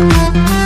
Música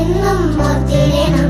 എന്നും ഓർത്തിടണം